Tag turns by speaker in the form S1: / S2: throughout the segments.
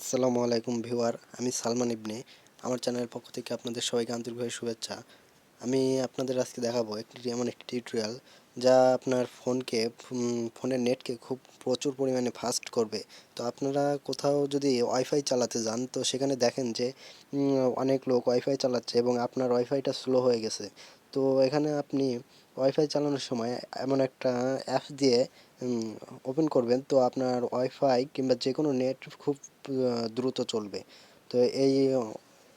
S1: আসসালামু আলাইকুম ভিউয়ার, আমি সালমান ইবনে, আমার চ্যানেলের পক্ষ থেকে আপনাদের সবাইকে আন্তরিকভাবে শুভেচ্ছা। আমি আপনাদের আজকে দেখাবো একটি এমন একটি টিউটোরিয়াল যা আপনার ফোনকে ফোনের নেটকে খুব প্রচুর পরিমাণে ফাস্ট করবে। তো আপনারা কোথাও যদি ওয়াইফাই চালাতে যান, তো সেখানে দেখেন যে অনেক লোক ওয়াইফাই চালাচ্ছে এবং আপনার ওয়াইফাইটা স্লো হয়ে গেছে। তো এখানে আপনি ওয়াইফাই চালানোর সময় এমন একটা অ্যাপ দিয়ে ওপেন করবেন, তো আপনার ওয়াইফাই কিংবা যে কোনো নেট খুব দ্রুত চলবে। তো এই,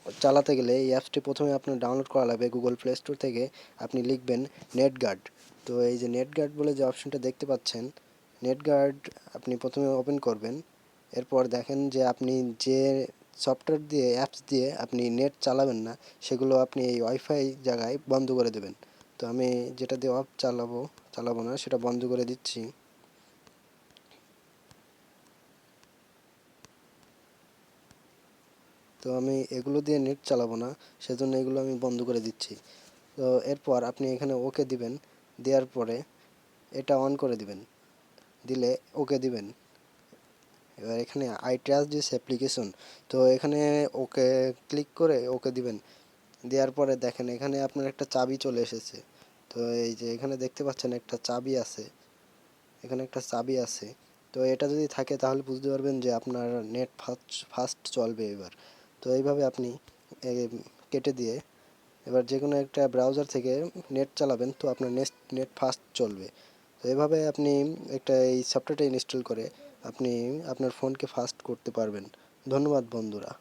S1: চালাতে গেলে এই অ্যাপসটি প্রথমে আপনার ডাউনলোড করা লাগবে গুগল প্লে স্টোর থেকে। আপনি লিখবেন নেট গার্ড তো এই যে নেট গার্ড বলে যে অপশনটা দেখতে পাচ্ছেন নেট গার্ড আপনি প্রথমে ওপেন করবেন। এরপর দেখেন যে আপনি যে সফটওয়্যার দিয়ে অ্যাপস দিয়ে আপনি নেট চালাবেন না, সেগুলো আপনি এই ওয়াইফাই জায়গায় বন্ধ করে দেবেন। তো আমি যেটা দিয়ে অফ চালাবো চালাবো না, সেটা বন্ধ করে দিচ্ছি। তো আমি এগুলো দিয়ে নেট চালাবো না, সেজন্য এগুলো আমি বন্ধ করে দিচ্ছি। তো এরপর আপনি এখানে ওকে দিবেন, দেওয়ার পরে এটা অন করে দিবেন। দিলে ওকে দিবেন। এবার এখানে আই ট্রাস্ট দিস অ্যাপ্লিকেশন তো এখানে ওকে ক্লিক করে ওকে দিবেন। দেওয়ার পরে দেখেন এখানে আপনার একটা চাবি চলে এসেছে। তো এই যে এখানে দেখতে পাচ্ছেন একটা চাবি আছে। এখানে একটা চাবি আছে। তো এটা যদি থাকে তাহলে বুঝতে পারবেন যে আপনার নেট ফাস্ট ফাস্ট চলবে এবার। তো এইভাবে আপনি কেটে দিয়ে এবার যে কোনো একটা ব্রাউজার থেকে নেট চালাবেন তো আপনার নেট নেট ফাস্ট চলবে। তো এভাবে আপনি একটা এই সফটওয়্যারটা ইনস্টল করে আপনি আপনার ফোনকে ফাস্ট করতে পারবেন। ধন্যবাদ বন্ধুরা।